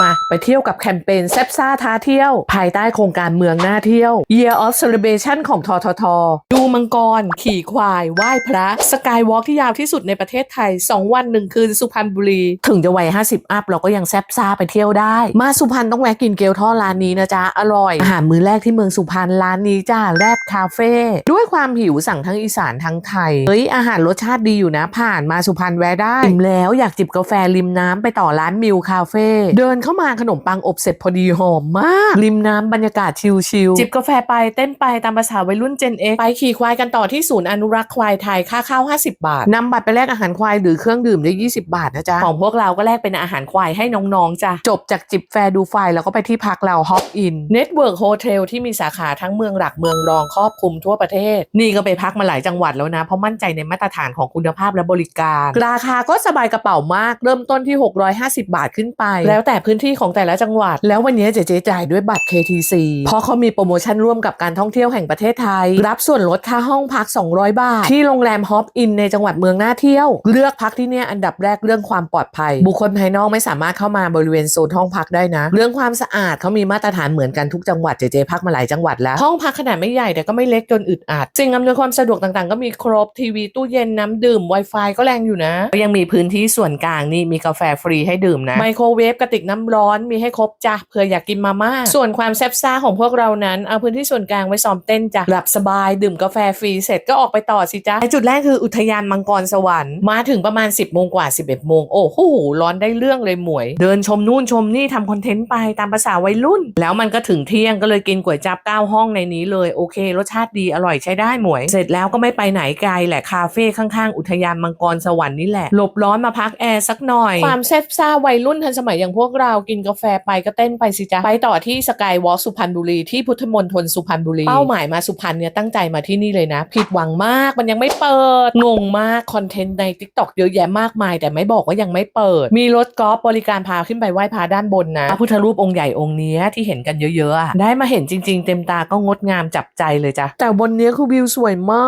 มาไปเที่ยวกับแคมเปญแซบซ่าท้าเที่ยว ภายใต้โครงการเมืองน่าเที่ยว Year of Celebration ของททท ดูมังกร ขี่ควาย ไหว้พระ สกายวอล์กที่ยาวที่สุดในประเทศไทย 2 วัน1คืนสุพรรณบุรี ถึงจะวัย 50 อัพ เราก็ยังแซบซ่าไปเที่ยวได้ มาสุพรรณต้องแวะกินเกี๊ยวทอดร้านนี้นะจ๊ะ อร่อย อาหารมื้อแรกที่เมืองสุพรรณร้านนี้จ้าแรดคาเฟ่ด้วยความหิวสั่งทั้งอีสานทั้งไทยเฮ้ยอาหารรสชาติดีอยู่นะ ผ่านมาสุพรรณแวะได้อิ่มแล้วอยากจิบกาแฟริมน้ำไปต่อร้านมิวคาเฟ่เดินเข้ามาขนมปังอบเสร็จพอดีหอมมาก ริมน้ำบรรยากาศชิลๆจิบกาแฟไปเต้นไปตามภาษาวัยรุ่น Gen X ไปขี่ควายกันต่อที่ศูนย์อนุรักษ์ควายไทยค่าเข้า50 บาทนำบัตรไปแลกอาหารควายหรือเครื่องดื่มได้ 20 บาทนะจ๊ะ ของพวกเราก็แลกเป็นอาหารควายให้น้องๆจ้ะจบจากจิบแฟร์ดูไฟแล้วก็ไปที่พักเราฮอปอินเน็ตเวิร์กโฮเทลที่มีสาขาทั้งเมืองหลักเมืองรองครอบคลุมทั่วประเทศ นี่ก็ไปพักมาหลายจังหวัดแล้วนะ เพราะมั่นใจในมาตรฐานของคุณภาพและบริการ ราคาก็สบายกระเป๋ามากเริ่มต้นที่ 650 บาทขึ้นไป แล้วแต่พื้นที่ของแต่ละจังหวัด แล้ววันนี้เจ๊เจ๊จ่ายด้วยบัตร KTC เพราะเขามีโปรโมชั่นร่วมกับการท่องเที่ยวแห่งประเทศไทย รับส่วนลดค่าห้องพัก 200 บาท ที่โรงแรมฮอปอินในจังหวัดเมืองน่าเที่ยว เลือกพักที่เนี่ยอันดับแรกเรื่องความปลอดภัย บุคคลภายนอกไม่สามารถเข้ามาบริเวณโซนห้องพักได้นะ เรื่องความสะอาดเขามีมาตรฐานเหมือนกันทุกจังหวัดเจเจพักมาหลายจังหวัดแล้ว ห้องพักขนาดไม่ใหญ่แต่ก็ไม่เล็กจนอึดอัดสิ่งอำนวยความสะดวกต่างๆ ก็มีครบทีวีตู้เย็นน้ำดื่ม Wi-Fi ก็แรงอยู่นะ ยังมีพื้นที่ส่วนกลางนี่มีกาแฟฟรีให้ดื่มนะไมโครเวฟกระติกน้ำร้อนมีให้ครบจ้ะเผื่ออยากกินมาม่าส่วนความแซ่บซ่าของพวกเรานั้น เอาพื้นที่ส่วนกลางไว้ซ้อมเต้นจ้ะหลับสบายดื่มกาแฟฟรีเสร็จก็ออกไปต่อสิจ้ะจุดแรกคืออุทยานมังกรสวรรค์มาถึงประมาณ 10โมงกว่า 11โมงโอ้โหร้อนได้เรื่องเลยหมวย เดินชมนู่นชมนี่ทำคอนเทนต์ไปตามภาษาวัยรุ่น แล้วมันก็ถึงเที่ยงก็เลยกินก๋วยจับเก้าห้องในนี้เลยโอเค รสชาติดีอร่อยใช้ได้หมวย เสร็จแล้วก็ไม่ไปไหนไกลแหละคาเฟ่ข้างๆ อุทยานมังกรสวรรค์นี่แหละหลบร้อนมาพักแอร์สักหน่อย ความแซ่บซ่าวัยรุ่นทันสมัยอย่างพวกเรากินกาแฟไปก็เต้นไปสิจ๊ะ ไปต่อที่สกายวอล์กสุพรรณบุรีที่พุทธมณฑลสุพรรณบุรี เป้าหมายมาสุพรรณเนี่ยตั้งใจมาที่นี่เลยนะ ผิดหวังมากมันยังไม่เปิด งงมากคอนเทนต์ใน t ิ k t o k เยอะแยะมากมาย แต่ไม่บอกว่ายังไม่เปิด มีรถกอล์ฟบริการพาขึ้นไปไหว้พระด้านบนนะพระพุทธรูปองค์ใหญ่องค์เนี้ยที่เห็นกันเยอะๆอะได้มาเห็นจริง ๆ เต็มตาก็งดงามจับใจเลยจ้ะแต่บนเนี้ยคือวิวสวยมา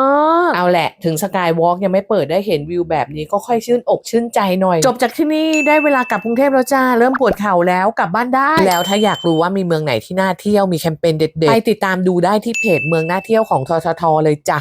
กเอาแหละ ถึงสกายวอล์กยังไม่เปิดได้เห็นวิวแบบนี้ก็ค่อยชื่นอกชื่นใจหน่อย จบจากที่นี่ได้เวลากลับกรุงเทพแล้วจ้าเริ่มปวดเข่าแล้วกลับบ้านได้ แล้วถ้าอยากรู้ว่ามีเมืองไหนที่น่าเที่ยวมีแคมเปญเด็ดๆไปติดตามดูได้ที่เพจเมืองน่าเที่ยวของทททเลยจ้ะ